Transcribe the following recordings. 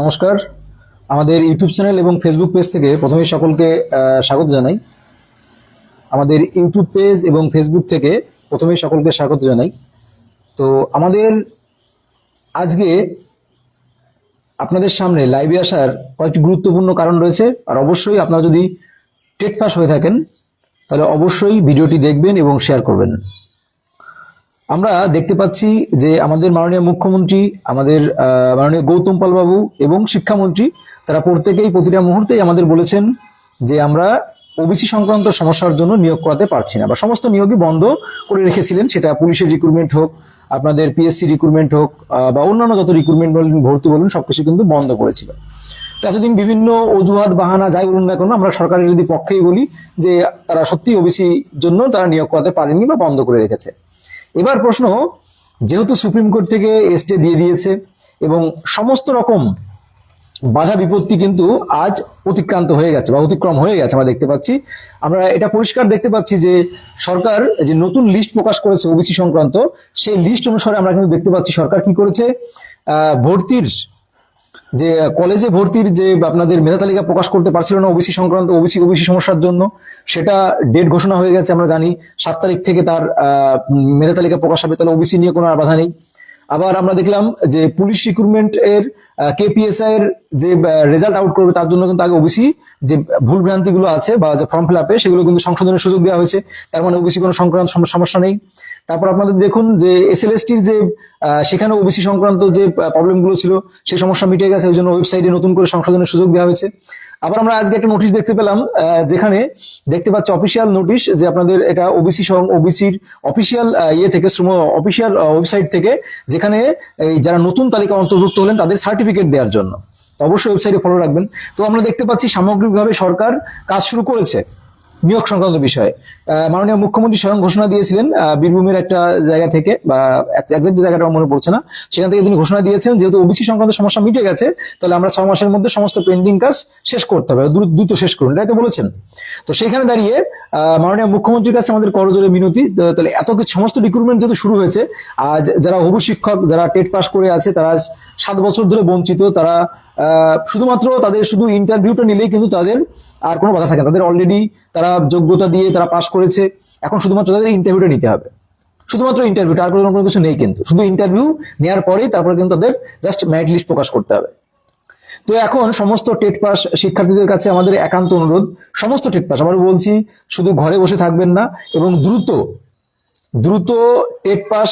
নমস্কার। আমাদের YouTube channel এবং ফেসবুক পেজ থেকে প্রথমেই সকলকে স্বাগত জানাই। আমাদের ইউটিউব পেজ এবং ফেসবুক থেকে প্রথমেই সকলকে স্বাগত জানাই। তো আমাদের আজকে আপনাদের সামনে লাইভে আসার কয়েকটি গুরুত্বপূর্ণ কারণ রয়েছে। আর অবশ্যই আপনারা যদি টেট পাস হয়ে থাকেন, তাহলে অবশ্যই ভিডিওটি দেখবেন এবং শেয়ার করবেন। আমরা দেখতে পাচ্ছি যে আমাদের মাননীয় মুখ্যমন্ত্রী, আমাদের মাননীয় গৌতম পাল বাবু এবং শিক্ষামন্ত্রী, তারা প্রত্যেকেই প্রতিটা মুহূর্তেই আমাদের বলেছেন যে আমরা ওবিসি সংক্রান্ত সমস্যার জন্য নিয়োগ করাতে পারছি না বা সমস্ত নিয়োগই বন্ধ করে রেখেছিলেন, সেটা পুলিশের রিক্রুটমেন্ট হোক, আপনাদের পিএসসি রিক্রুটমেন্ট হোক বা অন্যান্য যত রিক্রুটমেন্ট বলুন, ভর্তি বলুন, সবকিছু কিন্তু বন্ধ করেছিল। এতদিন বিভিন্ন অজুহাত, বাহানা, যাই বলুন না কেন, আমরা সরকারের যদি পক্ষেই বলি যে তারা সত্যি ওবিসি জন্য তারা নিয়োগ করাতে পারেনি বা বন্ধ করে রেখেছে। এবার প্রশ্ন, যেহেতু সুপ্রিম কোর্ট থেকে এস্টে দিয়ে দিয়েছে এবং সমস্ত রকম বাধা বিপত্তি কিন্তু আজ অতিক্রান্ত হয়ে গেছে বা অতিক্রম হয়ে গেছে আমরা দেখতে পাচ্ছি। আমরা এটা পরিষ্কার দেখতে পাচ্ছি যে সরকার যে নতুন লিস্ট প্রকাশ করেছে ওবিসি সংক্রান্ত, সেই লিস্ট অনুসারে আমরা কিন্তু দেখতে পাচ্ছি সরকার কি করেছে? ভর্তির যে কলেজে ভর্তির যে আপনাদের মেধা তালিকা প্রকাশ করতে পারছিল না ওবিসি সংক্রান্ত, ওবিসি ওবিসি সমস্যার জন্য, সেটা ডেট ঘোষণা হয়ে গেছে, আমরা জানি। সাত তারিখ থেকে তার মেধা তালিকা প্রকাশ হবে, তাহলে ওবিসি নিয়ে কোনো আর বাধা নেই। আবার আমরা দেখলাম যে পুলিশ রিক্রুটমেন্ট এর কেপিএসআই এর যে রেজাল্ট আউট করবে, তার জন্য কিন্তু আগে ওবিসি যে ভুল ভ্রান্তি গুলো আছে বা যে ফর্ম ফিল আপে সেগুলো কিন্তু সংশোধনের সুযোগ দেওয়া হয়েছে। তার মানে ওবিসি কোনো সংক্রান্ত সমস্যা নেই। তারপর আপনাদের দেখুন যে এসএলএসটির যে সেখানে ওবিসি সংক্রান্ত যে প্রবলেমগুলো ছিল সেই সমস্যা মিটে গেছে, ওই জন্য ওয়েবসাইটে নতুন করে সংশোধনের সুযোগ দেওয়া হয়েছে। আবার আমরা আজকে একটা নোটিশ দেখতে পেলাম যেখানে দেখতে পাচ্ছি অফিসিয়াল নোটিশ যে আপনাদের এটা ওবিসি ওবিসির অফিসিয়াল ইয়ে থেকে শ্রম অফিসিয়াল ওয়েবসাইট থেকে, যেখানে যারা নতুন তালিকা অন্তর্ভুক্ত হলেন, তাদের সার্টিফিকেট দেওয়ার জন্য। অবশ্যই ওয়েবসাইটে ফলো রাখবেন। তো আমরা দেখতে পাচ্ছি সামগ্রিকভাবে সরকার কাজ শুরু করেছে। নিয়োগ সংক্রান্ত বিষয়ে। মাননীয় মুখ্যমন্ত্রী স্বয়ং ঘোষণা দিয়েছিলেন বীরভূমের একটা জায়গা থেকে, বা একজাক্ট জায়গাটা মনে পড়ছে না, সেখান থেকে তিনি ঘোষণা দিয়েছেন, যেহেতু ওবিসি সংক্রান্ত সমস্যা মিটে গেছে, তাহলে আমরা ছ মাসের মধ্যে সমস্ত পেন্ডিং কাজ শেষ করতে হবে, দ্রুত শেষ করুন এটাই তো বলেছেন। তো সেখানে দাঁড়িয়ে মাননীয় মুখ্যমন্ত্রীর কাছে আমাদের করজোরে মিনতি তাহলে এত কিছু, সমস্ত রিক্রুটমেন্ট যেহেতু শুরু হয়েছে, আজ যারা হবু শিক্ষক, যারা টেট পাস করে আছে, তারা সাত বছর ধরে বঞ্চিত, তারা শুধুমাত্র তাদের শুধু ইন্টারভিউটা নিলেই কিন্তু তাদের আর কোনো বাধা থাকে তাদের অলরেডি তারা যোগ্যতা দিয়ে তারা পাশ করেছে। এখন শুধুমাত্র তাদের ইন্টারভিউটা নিতে হবে। শুধুমাত্র ইন্টারভিউটা আর কোনো কিছু নেই কিন্তু। শুধু ইন্টারভিউ নেওয়ার পরেই তারপরে কিন্তু তাদের জাস্ট ম্যারিট লিস্ট প্রকাশ করতে হবে। তো এখন সমস্ত টেট পাস শিক্ষার্থীদের কাছে আমাদের একান্ত অনুরোধ, সমস্ত টেট পাস আবার বলছি, শুধু ঘরে বসে থাকবেন না, এবং দ্রুত দ্রুত টেট পাস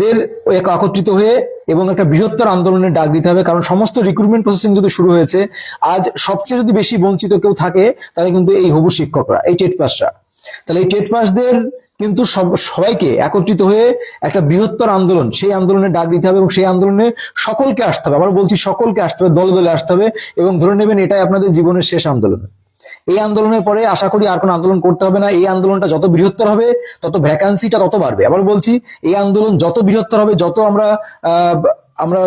দের এক একত্রিত হয়ে এবং একটা বৃহত্তর আন্দোলনের ডাক দিতে হবে, কারণ সমস্ত রিক্রুটমেন্ট প্রসেসিং যদি শুরু হয়েছে, আজ সবচেয়ে যদি বেশি বঞ্চিত কেউ থাকে, তাহলে কিন্তু এই হবু শিক্ষকরা, এই টেট পাসরা। তাহলে এই টেট পাসদের কিন্তু সব, সবাইকে একত্রিত হয়ে একটা বৃহত্তর আন্দোলন, সেই আন্দোলনে ডাক দিতে হবে এবং সেই আন্দোলনে সকলকে আসতে হবে। আবার বলছি, সকলকে আসতে হবে, দলে দলে আসতে হবে এবং ধরে নেবেন এটাই আপনাদের জীবনের শেষ আন্দোলন। এই আন্দোলনের পরে আশা করি আর কোনো আন্দোলন করতে হবে না। এই আন্দোলনটা যত বৃহত্তর হবে, তত ভ্যাকান্সিটা তত বাড়বে। আবার বলছি, এই আন্দোলন যত বৃহত্তর হবে, যত আমরা আমরা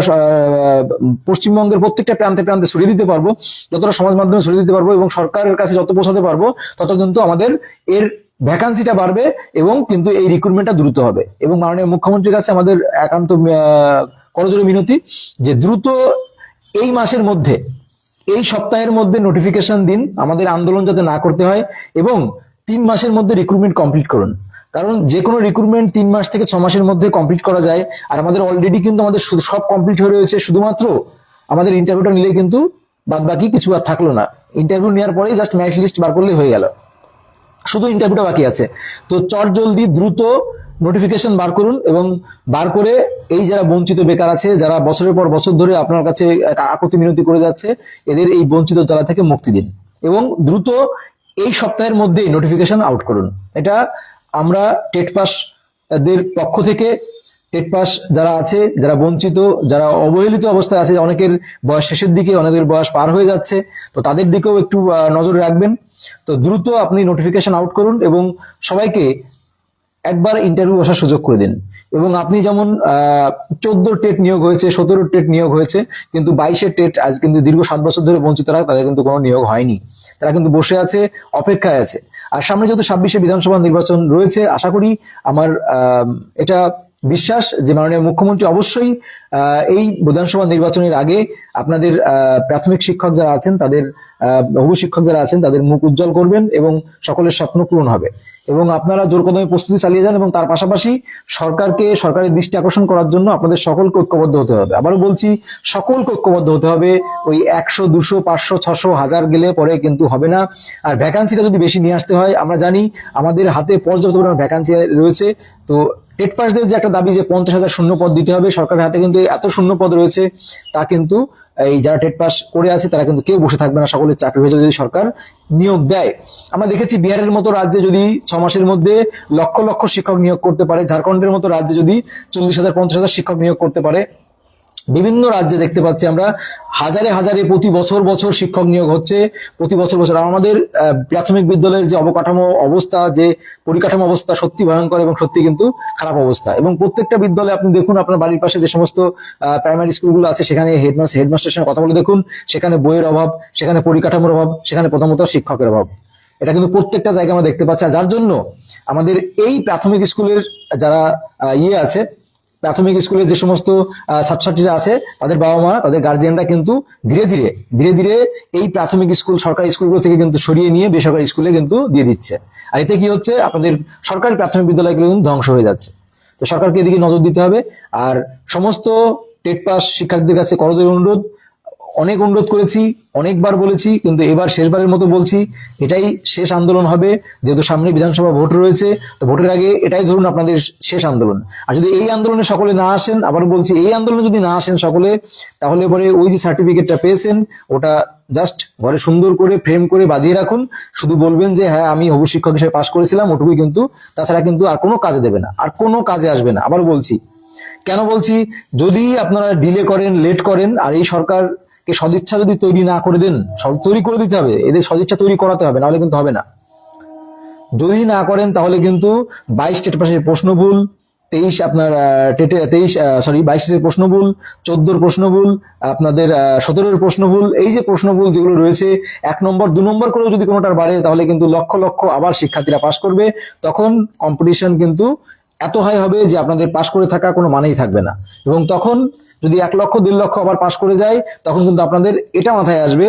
পশ্চিমবঙ্গের প্রত্যেকটা প্রান্তে প্রান্তে ছড়িয়ে দিতে পারব, যতটা সমাজ মাধ্যমে ছড়িয়ে দিতে পারব এবং সরকারের কাছে যত পৌঁছাতে পারব, তত কিন্তু আমাদের এর ভ্যাকান্সিটা বাড়বে এবং কিন্তু এই রিক্রুটমেন্টটা দ্রুত হবে। এবং মাননীয় মুখ্যমন্ত্রীর কাছে আমাদের একান্ত করজোরে মিনতি যে দ্রুত এই মাসের মধ্যে এই সপ্তাহের মধ্যে নোটিফিকেশন দিন, আমাদের আন্দোলন যাতে না করতে হয় এবং তিন মাসের মধ্যে রিক্রুটমেন্ট কমপ্লিট করুন। কারণ যে কোনো রিক্রুটমেন্ট তিন মাস থেকে ছ মাসের মধ্যে কমপ্লিট করা যায়, আর আমাদের অলরেডি কিন্তু আমাদের সব কমপ্লিট হয়ে রয়েছে, শুধুমাত্র আমাদের ইন্টারভিউটা নিলে কিন্তু বাদ বাকি কিছু আর থাকল না। ইন্টারভিউ নেওয়ার পরেই জাস্ট ম্যারিট লিস্ট বার করলে হয়ে গেল। শুধু ইন্টারভিউটা বাকি আছে। তো চট জলদি, দ্রুত নোটিফিকেশন বার করুন এবং বার করে এই যারা বঞ্চিত বেকার আছে, যারা বছরের পর বছর ধরে আপনার কাছে আকতি মিনতি করে যাচ্ছে, এদের এই বঞ্চিত জ্বালা থেকে মুক্তি দিন এবং দ্রুত এই সপ্তাহের মধ্যেই নোটিফিকেশন আউট করুন। এটা আমরা টেট পাস দের পক্ষ থেকে, টেট পাস যারা আছে, যারা বঞ্চিত, যারা অবহেলিত অবস্থায় আছে, অনেকের বয়স শেষের দিকে, অনেকের বয়স পার হয়ে যাচ্ছে, তো তাদের দিকেও একটু নজর রাখবেন। তো দ্রুত আপনি নোটিফিকেশন আউট করুন এবং সবাইকে একবার ইন্টারভিউ বসার সুযোগ করে দিন। এবং আপনি যেমন চোদ্দ টেট নিয়োগ হয়েছে, সতেরো টেট নিয়োগ হয়েছে, কিন্তু বাইশের টেট আজ কিন্তু দীর্ঘ সাত বছর ধরে বঞ্চিত রাখা, তাদের কিন্তু কোনো নিয়োগ হয়নি। তারা কিন্তু বসে আছে, অপেক্ষায় আছে। আর সামনে যেহেতু ছাব্বিশে বিধানসভা নির্বাচন রয়েছে, আশা করি আমার এটা বিশ্বাস যে মাননীয় মুখ্যমন্ত্রী অবশ্যই এই বিধানসভা নির্বাচনের আগে আপনাদের প্রাথমিক শিক্ষক যারা আছেন, তাদের বহু শিক্ষক যারা আছেন, তাদের মুখ উজ্জ্বল করবেন এবং সকলের স্বপ্ন পূরণ হবে। এবং আপনারা জোর কদমে প্রস্তুতি চালিয়ে যান এবং তার পাশাপাশি সরকারকে, সরকারের দৃষ্টি আকর্ষণ করার জন্য আপনাদের সকলকে ঐক্যবদ্ধ হতে হবে। আবারও বলছি, সকলকে ঐক্যবদ্ধ হতে হবে। ওই একশো, দুশো, পাঁচশো, ছশো, হাজার গেলে পরে কিন্তু হবে না। আর ভ্যাকান্সিটা যদি বেশি নিয়ে আসতে হয়, আমরা জানি আমাদের হাতে পর্যাপ্ত পরিমাণ ভ্যাকান্সি রয়েছে। তো টেট পাসদের যে একটা দাবি যে পঞ্চাশ হাজার শূন্য পদ দিতে হবে, সরকারের হাতে কিন্তু এত শূন্য পদ রয়েছে, তা কিন্তু এই যারা টেট পাস করে আছে, তারা কিন্তু কেউ বসে থাকবে না। সকলের চাকরি হয়ে যাবে যদি সরকার নিয়োগ দেয়। আমরা দেখেছি বিহারের মতো রাজ্যে যদি ছ মাসের মধ্যে লক্ষ লক্ষ শিক্ষক নিয়োগ করতে পারে, ঝাড়খণ্ডের মতো রাজ্যে যদি চল্লিশ হাজার, পঞ্চাশ হাজার শিক্ষক নিয়োগ করতে পারে বিভিন্ন রাজ্যে দেখতে পাচ্ছি আমরা। হাজারে হাজারে প্রতি বছর বছর শিক্ষক নিয়োগ হচ্ছে। প্রতি বছর বছর আমাদের প্রাথমিক বিদ্যালয়ের যে অবকাঠামো অবস্থা, যে পরিকাঠামো অবস্থা সত্যি ভয়ঙ্কর এবং সত্যি কিন্তু খারাপ অবস্থা। এবং প্রত্যেকটা বিদ্যালয়ে আপনি দেখুন, আপনার বাড়ির পাশে যে সমস্ত প্রাইমারি স্কুলগুলো আছে, সেখানে হেডমাস্টার হেডমাস্টারের সঙ্গে কথা বলে দেখুন, সেখানে বইয়ের অভাব, সেখানে পরিকাঠামোর অভাব, সেখানে প্রথমত শিক্ষকের অভাব। এটা কিন্তু প্রত্যেকটা জায়গায় আমরা দেখতে পাচ্ছি। যার জন্য আমাদের এই প্রাথমিক স্কুলের যারা ইয়ে আছে প্রাথমিক স্কুলে যে সমস্ত ছাত্রছাত্রীরা আছে, তাদের বাবা মা, তাদের গার্জিয়ানরা কিন্তু ধীরে ধীরে ধীরে ধীরে এই প্রাথমিক স্কুল, সরকারি স্কুলগুলো থেকে কিন্তু সরিয়ে নিয়ে বেসরকারি স্কুলে কিন্তু দিয়ে দিচ্ছে। আর এতে কি হচ্ছে? আপনাদের সরকারি প্রাথমিক বিদ্যালয়গুলো কিন্তু ধ্বংস হয়ে যাচ্ছে। তো সরকারকে এদিকে নজর দিতে হবে। আর সমস্ত টেট পাস শিক্ষার্থীদের কাছে করজের অনুরোধ। অনেক অনুরোধ করেছি, অনেকবার বলেছি, কিন্তু এবার শেষবারের মতো বলছি, এটাই শেষ আন্দোলন হবে। যেহেতু সামনে বিধানসভা ভোট রয়েছে, তো ভোটের আগে এটাই ধরুন আপনাদের শেষ আন্দোলন। আর যদি এই আন্দোলনে সকলে না আসেন, আবার বলছি এই আন্দোলনে যদি না আসেন সকলে, তাহলে পরে ওই যে সার্টিফিকেটটা পেয়েছেন, ওটা জাস্ট ঘরে সুন্দর করে ফ্রেম করে বাঁধিয়ে রাখুন। শুধু বলবেন যে হ্যাঁ আমি হবু শিক্ষক হিসেবে পাশ করেছিলাম, ওটুকুই কিন্তু, তাছাড়া কিন্তু আর কোনো কাজে দেবে না। আর কোনো কাজে আসবে না। আবার বলছি, কেন বলছি, যদি আপনারা ডিলে করেন লেট করেন, আর এই সরকারকে সদিচ্ছা যদি তৈরি না করে দেন তৈরি করে দিতে হবে। এদের সদিচ্ছা তৈরি করাতে হবে, নাহলে কিন্তু হবে না। যদি না করেন, তাহলে কিন্তু বাইশ স্টেট পাশের প্রশ্ন ভুল, তেইশ আপনার টেটে, তেইশ সরি বাইশ বাইশের প্রশ্ন ভুল, চোদ্দোর প্রশ্ন ভুল, আপনাদের সতেরোর প্রশ্ন ভুল, এই যে প্রশ্ন ভুল যেগুলো রয়েছে, এক নম্বর, দু নম্বর করেও যদি কোনোটার বাড়ে, তাহলে কিন্তু লক্ষ লক্ষ আবার শিক্ষার্থীরা পাশ করবে। তখন কম্পিটিশন কিন্তু এত হাই হবে যে আপনাদের পাশ করে থাকা কোনো মানেই থাকবে না। এবং তখন যদি এক লক্ষ, দেড় লক্ষ আবার পাশ করে যায়, তখন কিন্তু আপনাদের এটা মাথায় আসবে,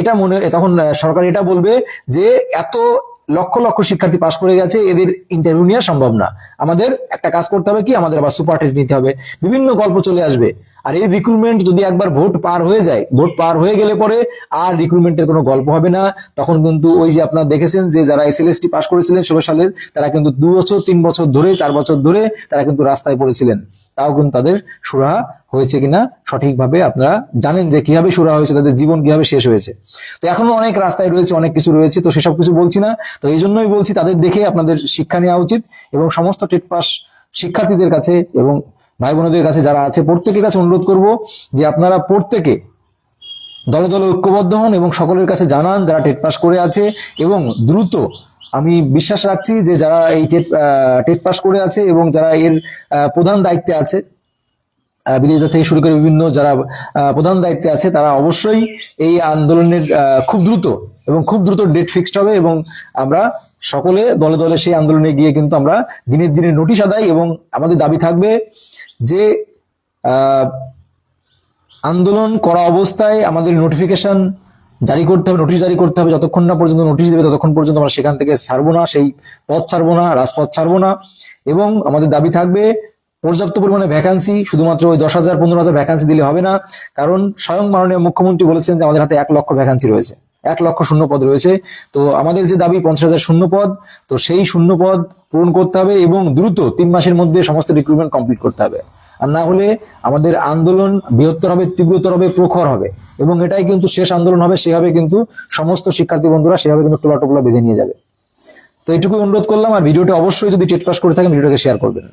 এটা মনে তখন সরকার এটা বলবে যে এত লক্ষ লক্ষ শিক্ষার্থী পাশ করে গেছে, এদের ইন্টারভিউ নেওয়া সম্ভব না। আমাদের একটা কাজ করতে হবে কি? আমাদের আবার সুপার টেস্ট নিতে হবে। বিভিন্ন গল্প চলে আসবে। আর এই রিক্রুটমেন্ট যদি একবার ভোট পার হয়ে যায়, ভোট পার হয়ে গেলে পরে আর রিক্রুটমেন্টের কোনো গল্প হবে না। তখন কিন্তু ওই যে আপনারা দেখেছেন যে যারা এসএলএসটি পাশ করেছিলেন ষোলো সালের, তারা কিন্তু দু বছর, তিন বছর ধরে, চার বছর ধরে তারা কিন্তু রাস্তায় পড়েছিলেন। তাও কিন্তু তাদের সুরাহা হয়েছে কিনা সঠিকভাবে আপনারা জানেন যে কীভাবে সুরাহা হয়েছে, তাদের জীবন কীভাবে শেষ হয়েছে। তো এখনও অনেক রাস্তায় রয়েছে, অনেক কিছু রয়েছে, তো সেসব কিছু বলছি না। তো এই জন্যই বলছি তাদের দেখে আপনাদের শিক্ষা নেওয়া উচিত এবং সমস্ত টেট পাস শিক্ষার্থীদের কাছে এবং ভাই বোনদের কাছে যারা আছে, প্রত্যেকের কাছে অনুরোধ করব যে আপনারা প্রত্যেকে দলে দলে ঐক্যবদ্ধ হন এবং সকলের কাছে জানান যারা টেট পাস করে আছে এবং দ্রুত আমি বিশ্বাস রাখছি যে যারা এই টেট টেট পাস করে আছে এবং যারা এর প্রধান দায়িত্বে আছে বিদেশিদের থেকে শুরু করে বিভিন্ন যারা প্রধান দায়িত্বে আছে, তারা অবশ্যই এই আন্দোলনের খুব দ্রুত এবং খুব দ্রুত ডেট ফিক্সড হবে এবং আমরা সকলে দলে দলে সেই আন্দোলনে গিয়ে কিন্তু আমরা দিনের দিনে নোটিশ আদায় এবং আমাদের দাবি থাকবে যে আন্দোলন করা অবস্থায় আমাদের নোটিফিকেশন জারি করতে হবে নোটিশ জারি করতে হবে, যতক্ষণ না পর্যন্ত নোটিশ দেবে ততক্ষণ পর্যন্ত আমরা সেখান থেকে ছাড়বো না, সেই পথ ছাড়বো না, রাজপথ ছাড়বো না। এবং আমাদের দাবি থাকবে, পর্যাপ্ত পরিমাণে ভ্যাকান্সি শুধুমাত্র ওই দশ হাজার, পনেরো হাজার ভ্যাকান্সি দিলে হবে না। কারণ স্বয়ং মাননীয় মুখ্যমন্ত্রী বলেছেন যে আমাদের হাতে এক লক্ষ ভ্যাকান্সি রয়েছে, এক লক্ষ শূন্য পদ রয়েছে। তো আমাদের যে দাবি, পঞ্চাশ হাজার শূন্য পদ, তো সেই শূন্য পদ পূরণ করতে হবে এবং দ্রুত তিন মাসের মধ্যে সমস্ত রিক্রুটমেন্ট কমপ্লিট করতে হবে। আর না হলে আমাদের আন্দোলন বৃহত্তর হবে, তীব্রতর হবে, প্রখর হবে। এবং এটাই কিন্তু শেষ আন্দোলন হবে, সেভাবে কিন্তু সমস্ত শিক্ষার্থী বন্ধুরা সেভাবে কিন্তু টোলা টোপলা বেঁধে নিয়ে যাবে। তো এটুকু অনুরোধ করলাম, আর ভিডিওটা অবশ্যই যদি টেট পাস করে থাকেন, ভিডিওটাকে শেয়ার করবেন।